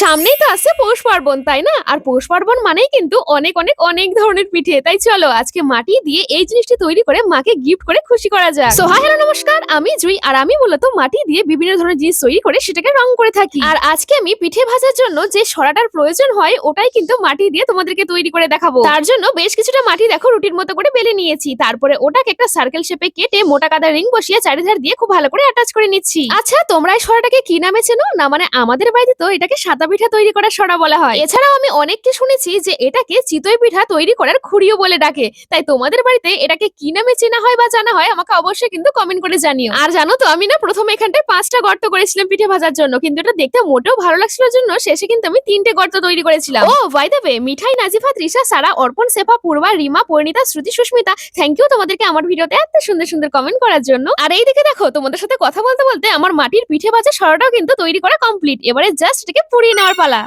সামনেই তো আছে পৌষ পার্বণ, তাই না? আর পৌষ পার্বণ মানেই কিন্তু অনেক অনেক অনেক ধরনের পিঠে, তাই চলো আজকে মাটি দিয়ে এই জিনিসটি তৈরি করে মাকে গিফট করে খুশি করা যায় সো হ্যালো নমস্কার, আমি জুই আর আমি মূলত মাটি দিয়ে বিভিন্ন ধরনের জিনিস তৈরি করে সেটাকে রং করে থাকি। আর আজকে আমি পিঠে ভাজার জন্য যে সরাটার প্রয়োজন হয়, ওটাই কিন্তু মাটি দিয়ে তোমাদেরকে তৈরি করে দেখাবো। তার জন্য বেশ কিছুটা মাটি দেখো রুটির মতো করে বেলে নিয়েছি। তারপরে ওটাকে একটা সার্কেল শেপে কেটে মোটা কাদা রিং বসিয়ে চারিধার দিয়ে খুব ভালো করে অ্যাটাচ করে নিচ্ছি। আচ্ছা তোমরা এই সরাটাকে কি নামে চেনো? না মানে আমাদের বাড়িতে তো এটাকে সাদা পিঠা তৈরি করার সরা বলা হয়। এছাড়াও আমি অনেককে শুনেছি যে এটাকে চিতই পিঠা তৈরি করার খুঁড়িও বলে ডাকে। তাই তোমাদের বাড়িতে এটাকে কি নামে চেনা হয় বা জানা হয় আমাকে অবশ্যই কিন্তু কমেন্ট করে জানিও। আর জানো তো, আমি না প্রথমে এখানটায় পাঁচটা গর্ত করেছিলাম পিঠে ভাজার জন্য, কিন্তু এটা দেখতে মোটেও ভালো লাগছিল জন্য শেষে কিন্তু আমি তিনটে গর্ত তৈরি করেছিলাম। ও by way Mithai Nazifa, Trisha, Sara, Arpan Sefa Purba, Rima, Parineeta, Shruti, Sushmita thank you তোমাদেরকে আমার ভিডিওতে এত সুন্দর সুন্দর কমেন্ট করার জন্য। আর এই এইদিকে দেখো, তোমাদের সাথে কথা বলতে বলতে আমার মাটির পিঠে ভাজা সরাটাও কিন্তু তৈরি করা কমপ্লিট এবারে জাস্ট এটাকে পুড়িয়ে নেওয়ার পালা।